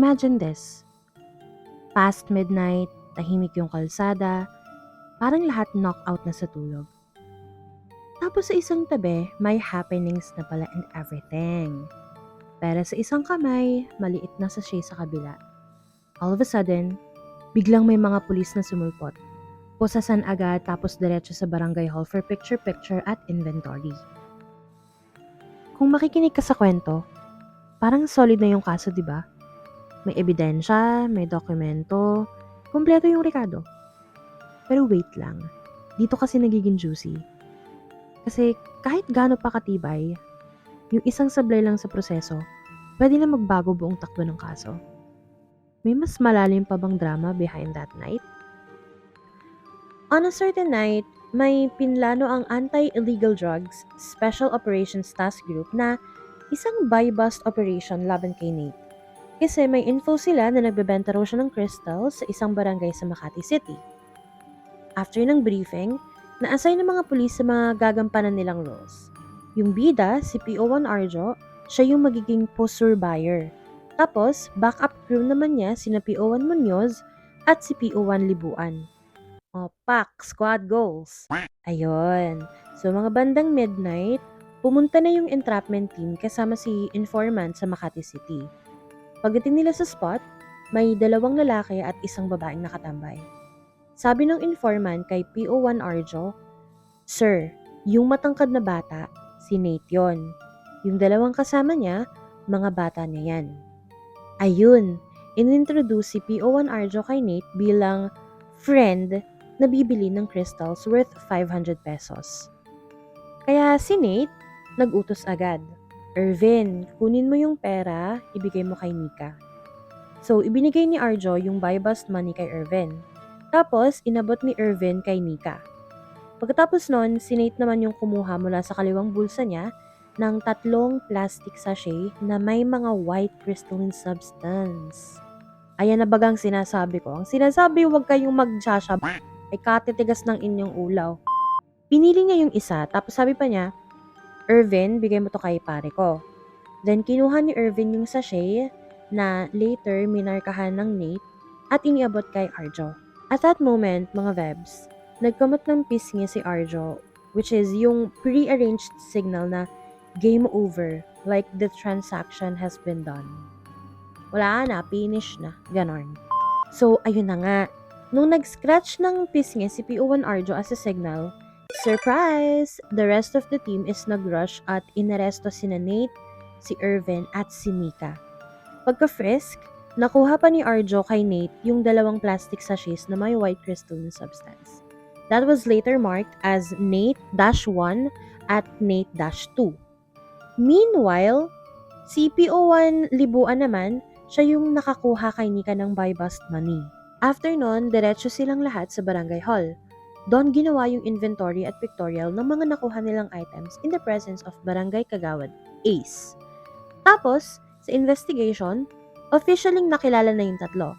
Imagine this. Past midnight, tahimik yung kalsada, parang lahat knockout na sa tulog. Tapos sa isang tabi, may happenings na pala and everything. Pero sa isang kamay, maliit na sa sa kabila. All of a sudden, biglang may mga pulis na sumulpot. Pusasan agad tapos diretso sa barangay hall for picture-picture at inventory. Kung makikinig ka sa kwento, parang solid na yung kaso, di ba? May ebidensya, may dokumento, kumpleto yung rekado. Pero wait lang, dito kasi nagiging juicy. Kasi kahit gaano pa katibay, yung isang sablay lang sa proseso, pwede na magbago buong takbo ng kaso. May mas malalim pa bang drama behind that night? On a certain night, may pinlano ang Anti-Illegal Drugs Special Operations Task Group na isang buy-bust operation laban kay Nate. Kasi may info sila na nagbebenta raw siya ng crystal sa isang barangay sa Makati City. After ng briefing, na-assign ng mga pulis sa mga gagampanan nilang roles. Yung bida, si PO1 Arjo, siya yung magiging poster buyer. Tapos, backup crew naman niya sina PO1 Munoz at si PO1 Libuan. O, pak, squad goals. Ayun. So, mga bandang midnight, pumunta na yung entrapment team kasama si informant sa Makati City. Pagdating nila sa spot, may dalawang lalaki at isang babaeng nakatambay. Sabi ng informant kay PO1 Arjo, Sir, yung matangkad na bata, si Nate yon. Yung dalawang kasama niya, mga bata niya yan. Ayun, inintroduce si PO1 Arjo kay Nate bilang friend na bibili ng crystals worth 500 pesos. Kaya si Nate, nag-utos agad. Irvin, kunin mo yung pera, ibigay mo kay Nika. So, ibinigay ni Arjo yung buy bust money kay Irvin. Tapos, inabot ni Irvin kay Nika. Pagkatapos nun, si Nate naman yung kumuha mula sa kaliwang bulsa niya ng tatlong plastic sachet na may mga white crystalline substance. Ayan na bagang sinasabi ko. Ang sinasabi, huwag kayong magsasab ay katitigas ng inyong ulaw. Pinili niya yung isa, tapos sabi pa niya, Irvin, bigay mo to kay pare ko. Then kinuha ni Irvin yung sachet na later minarkahan ng Nate at iniabot kay Arjo. At that moment, mga Vebs, nagkamot ng pisngi si Arjo, which is yung pre-arranged signal na game over, like the transaction has been done. Wala na, finish na, ganon. So, ayun na nga, Nung nag-scratch ng pisngi si PO1 Arjo as a signal, surprise! The rest of the team is nag-rush at inaresto si Nate, si Irvin at si Mika. Pagka-frisk, nakuha pa ni Arjo kay Nate yung dalawang plastic sachets na may white crystalline substance. That was later marked as Nate-1 at Nate-2. Meanwhile, si PO1 Libuan naman, siya yung nakakuha kay Nika ng buy-bust money. After nun, diretso silang lahat sa barangay hall. Doon ginawa yung inventory at pictorial ng mga nakuha nilang items in the presence of Barangay Kagawad, ACE. Tapos, sa investigation, officially nakilala na yung tatlo.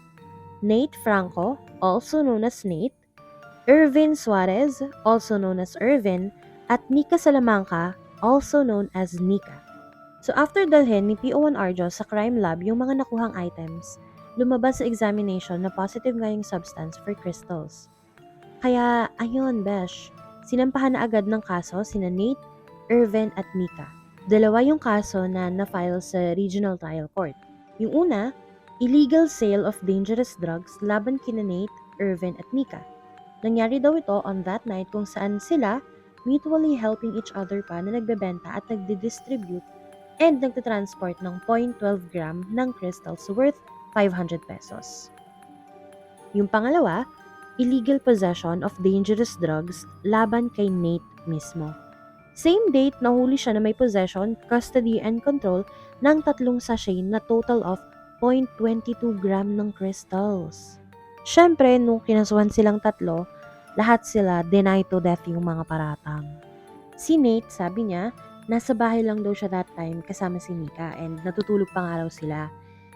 Nate Franco, also known as Nate, Irvin Suarez, also known as Irvin, at Nika Salamanca, also known as Nika. So after dalhin ni PO1 Arjo sa crime lab yung mga nakuhang items, lumabas sa examination na positive nga yung substance for crystals. Kaya, ayun, Besh, sinampahan na agad ng kaso sina Nate, Irvin at Mika. Dalawa yung kaso na na-file sa Regional Trial Court. Yung una, illegal sale of dangerous drugs laban kina Nate, Irvin at Mika. Nangyari daw ito on that night kung saan sila mutually helping each other pa na nagbebenta at nagdi-distribute and nagtatransport ng 0.12 gram ng crystals worth 500 pesos. Yung pangalawa, illegal possession of dangerous drugs laban kay Nate mismo. Same date, nahuli siya na may possession, custody, and control ng tatlong sachet na total of 0.22 gram ng crystals. Siyempre, nung kinasuhan silang tatlo, lahat sila deny to death yung mga paratang. Si Nate, sabi niya, nasa bahay lang daw siya that time kasama si Mika and natutulog pa nga raw sila.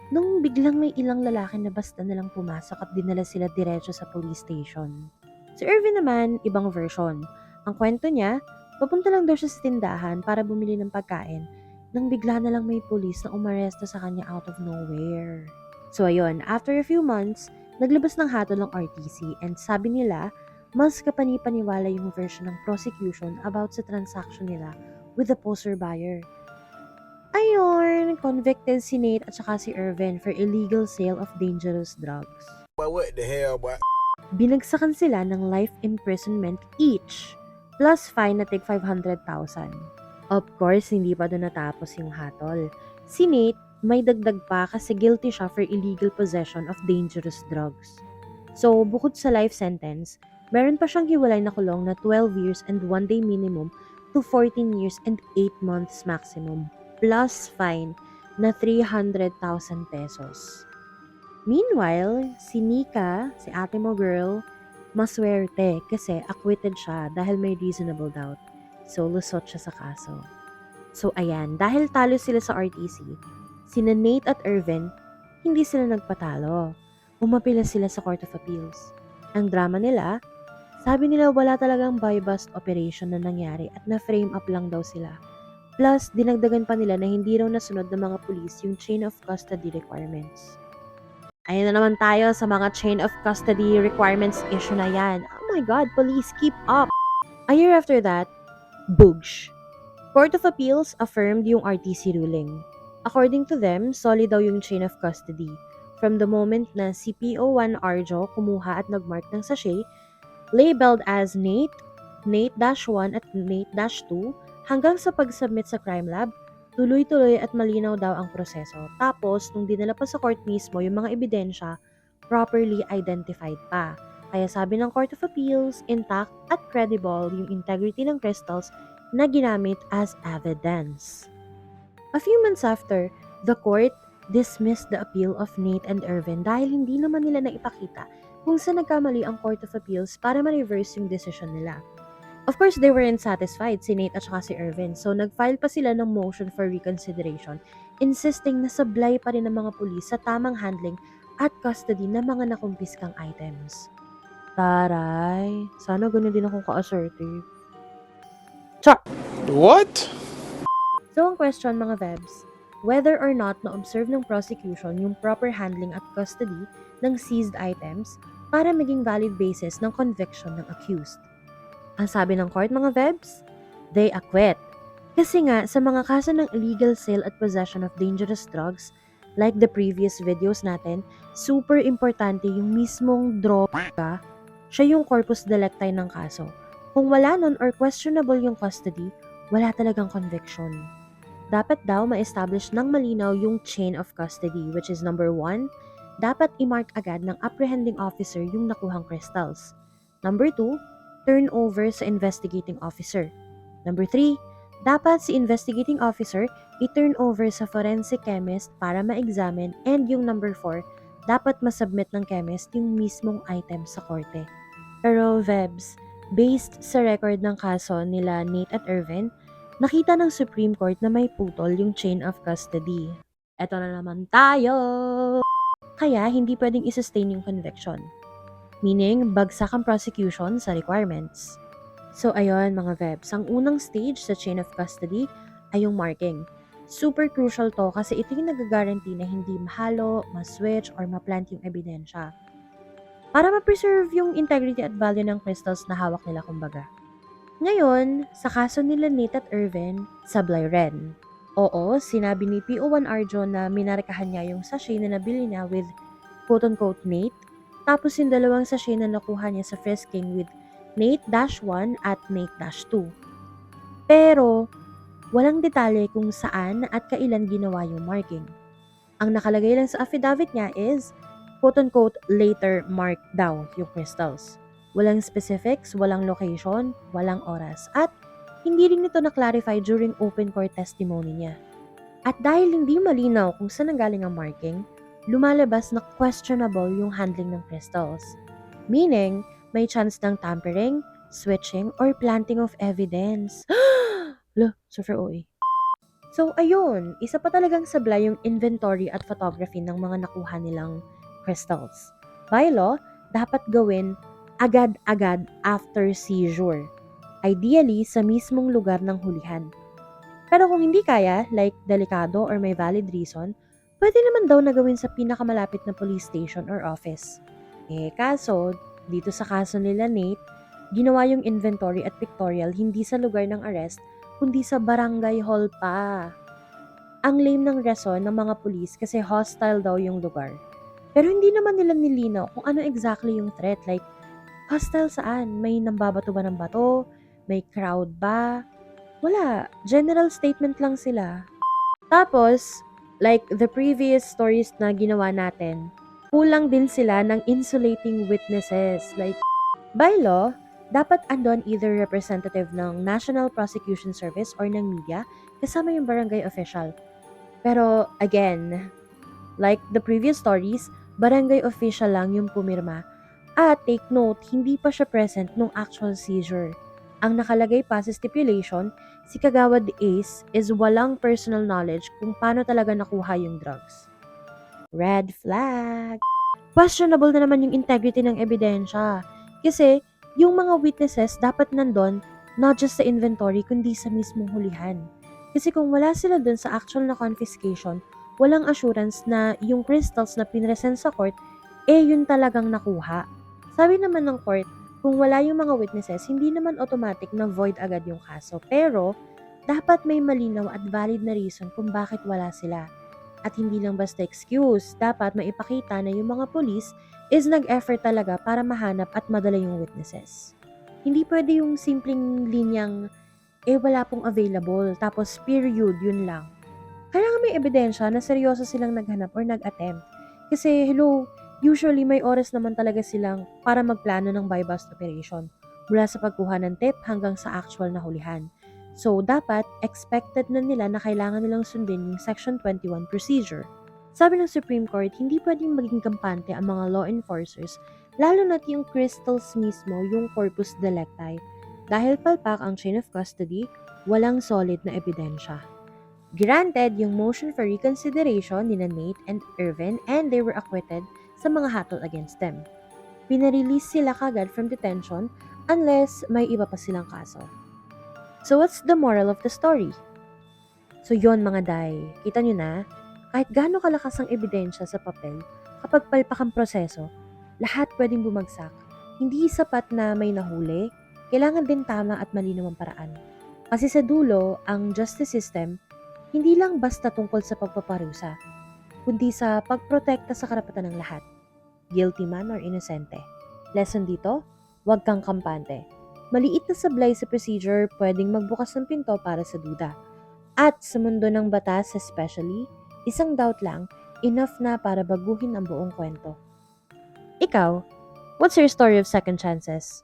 Nung biglang may ilang lalaki na basta nalang pumasok at dinala sila diretso sa police station. Si Irvin naman, ibang version. Ang kwento niya, papunta lang daw siya sa tindahan para bumili ng pagkain nang bigla na lang may police na umaresto sa kanya out of nowhere. So ayun, after a few months, naglabas ng hatol ng RTC and sabi nila, mas kapani-paniwala yung version ng prosecution about sa transaction nila with the poster buyer. Ayun, convicted si Nate at saka si Irvin for illegal sale of dangerous drugs. Boy, what the hell, boy? Binagsakan sila ng life imprisonment each, plus fine na tig 500,000. Of course, hindi pa doon natapos yung hatol. Si Nate, may dagdag pa kasi guilty siya for illegal possession of dangerous drugs. So, bukod sa life sentence, meron pa siyang hiwalay na kulong na 12 years and 1 day minimum to 14 years and 8 months maximum, plus fine na 300,000 pesos. Meanwhile, si Nika, si ate mo girl, maswerte kasi acquitted siya dahil may reasonable doubt. So, lusot siya sa kaso. So, ayan, dahil talo sila sa RTC, sina Nate at Irvin, hindi sila nagpatalo. Umapila sila sa Court of Appeals. Ang drama nila, sabi nila wala talagang buy-bust operation na nangyari at na-frame up lang daw sila. Plus, dinagdagan pa nila na hindi raw nasunod ng mga pulis yung chain of custody requirements. Ayun na naman tayo sa mga chain of custody requirements issue na yan. Oh my God, police, keep up! A year after that, Bugsh. Court of Appeals affirmed yung RTC ruling. According to them, solid daw yung chain of custody. From the moment na si PO1 Arjo kumuha at nagmark ng sachet, labeled as Nate, Nate-1 at Nate-2, hanggang sa pag-submit sa crime lab, tuloy-tuloy at malinaw daw ang proseso. Tapos, nung dinala pa sa court mismo yung mga ebidensya, properly identified pa. Kaya sabi ng Court of Appeals, intact at credible yung integrity ng crystals na ginamit as evidence. A few months after, the court dismissed the appeal of Nate and Irvin dahil hindi naman nila naipakita kung saan nagkamali ang Court of Appeals para ma-reverse yung decision nila. Of course, they weren't satisfied, si Nate at saka si Irvin, so nag-file pa sila ng motion for reconsideration, insisting na sablay pa rin ng mga pulis sa tamang handling at custody ng mga nakumpiskang items. Taray, sana ganun din akong ka-assertive. What? So, ang question mga Vebs, whether or not na-observe ng prosecution yung proper handling at custody ng seized items para maging valid basis ng conviction ng accused. Ang sabi ng court mga Vebs, they acquit. Kasi nga, sa mga kaso ng illegal sale at possession of dangerous drugs, like the previous videos natin, super importante yung mismong droga, siya yung corpus delicti ng kaso. Kung wala nun or questionable yung custody, wala talagang conviction. Dapat daw ma-establish ng malinaw yung chain of custody, which is number one, dapat i-mark agad ng apprehending officer yung nakuhang crystals. Number two, turn over sa investigating officer. Number three, dapat si investigating officer i-turn over sa forensic chemist para ma-examine and yung number four, dapat masubmit ng chemist yung mismong item sa korte. Pero Vebs, based sa record ng kaso nila Nate at Irvin, nakita ng Supreme Court na may putol yung chain of custody. Eto na naman tayo! Kaya hindi pwedeng i-sustain yung conviction. Meaning, bagsak ang prosecution sa requirements. So ayun mga Vebs, ang unang stage sa chain of custody ay yung marking. Super crucial to kasi ito yung nag-guarantee na hindi mahalo, ma-switch, or ma-plant yung ebidensya. Para ma-preserve yung integrity at value ng crystals na hawak nila kumbaga. Ngayon, sa kaso nila Nate at Irvin, sablay ren. Oo, sinabi ni PO1 Arjo na minarkahan niya yung sachet na nabili niya with quote-unquote Nate, tapos yung dalawang sachet na nakuha niya sa frisking with Nate-1 at Nate-2. Pero, walang detalye kung saan at kailan ginawa yung marking. Ang nakalagay lang sa affidavit niya is, quote-unquote, later marked daw yung crystals. Walang specifics, walang location, walang oras, at hindi rin ito na-clarify during open court testimony niya. At dahil hindi malinaw kung saan nanggaling ang marking, lumalabas na questionable yung handling ng crystals. Meaning, may chance ng tampering, switching, or planting of evidence. Lo, super OA. So, ayun, isa pa talagang sablay yung inventory at photography ng mga nakuha nilang crystals. By law, dapat gawin agad-agad after seizure. Ideally, sa mismong lugar ng hulihan. Pero kung hindi kaya, like delikado or may valid reason, pwede naman daw na gawin sa pinakamalapit na police station or office. Eh kaso, dito sa kaso nila Nate, ginawa yung inventory at pictorial hindi sa lugar ng arrest, kundi sa barangay hall pa. Ang lame ng rason ng mga pulis kasi hostile daw yung lugar. Pero hindi naman nila nilinaw kung ano exactly yung threat. Like, hostile saan? May nambabato ba ng bato? May crowd ba? Wala. General statement lang sila. Tapos, like the previous stories na ginawa natin, kulang din sila ng insulating witnesses. Like, by law, dapat andon either representative ng National Prosecution Service or ng media kasama yung barangay official. Pero again, like the previous stories, barangay official lang yung pumirma. At take note, hindi pa siya present nung actual seizure. Ang nakalagay pa sa stipulation, si Kagawad Ace is walang personal knowledge kung paano talaga nakuha yung drugs. Red flag! Questionable na naman yung integrity ng ebidensya. Kasi, yung mga witnesses dapat nandun not just sa inventory kundi sa mismong hulihan. Kasi kung wala sila dun sa actual na confiscation, walang assurance na yung crystals na pinresent sa court, eh yun talagang nakuha. Sabi naman ng court, kung wala yung mga witnesses, hindi naman automatic na void agad yung kaso. Pero, dapat may malinaw at valid na reason kung bakit wala sila. At hindi lang basta excuse, dapat maipakita na yung mga police is nag-effort talaga para mahanap at madala yung witnesses. Hindi pwede yung simpleng linyang, eh wala pong available, tapos period, yun lang. Kailangan may ebidensya na seryoso silang naghanap or nag-attempt. Kasi, hello, usually may oras naman talaga silang para magplano ng buy-bust operation mula sa pagkuha ng tip hanggang sa actual na hulihan. So, dapat expected na nila na kailangan nilang sundin yung Section 21 procedure. Sabi ng Supreme Court, hindi pwedeng maging kampante ang mga law enforcers, lalo na't yung crystals mismo yung corpus delicti. Dahil palpak ang chain of custody, walang solid na ebidensya. Granted yung motion for reconsideration ni Nate and Irvin and they were acquitted sa mga hatol against them. Pinarelease sila kagad from detention unless may iba pa silang kaso. So what's the moral of the story? So yon mga day, kita nyo na, kahit gaano kalakas ang ebidensya sa papel, kapag palpak ang proseso, lahat pwedeng bumagsak. Hindi sapat na may nahuli, kailangan din tama at malinaw ang paraan. Kasi sa dulo, ang justice system, hindi lang basta tungkol sa pagpaparusa, kundi sa pagprotekta sa karapatan ng lahat, guilty man or inosente. Lesson dito, huwag kang kampante. Maliit na sablay sa procedure pwedeng magbukas ng pinto para sa duda. At sa mundo ng batas especially, isang doubt lang, enough na para baguhin ang buong kwento. Ikaw, what's your story of second chances?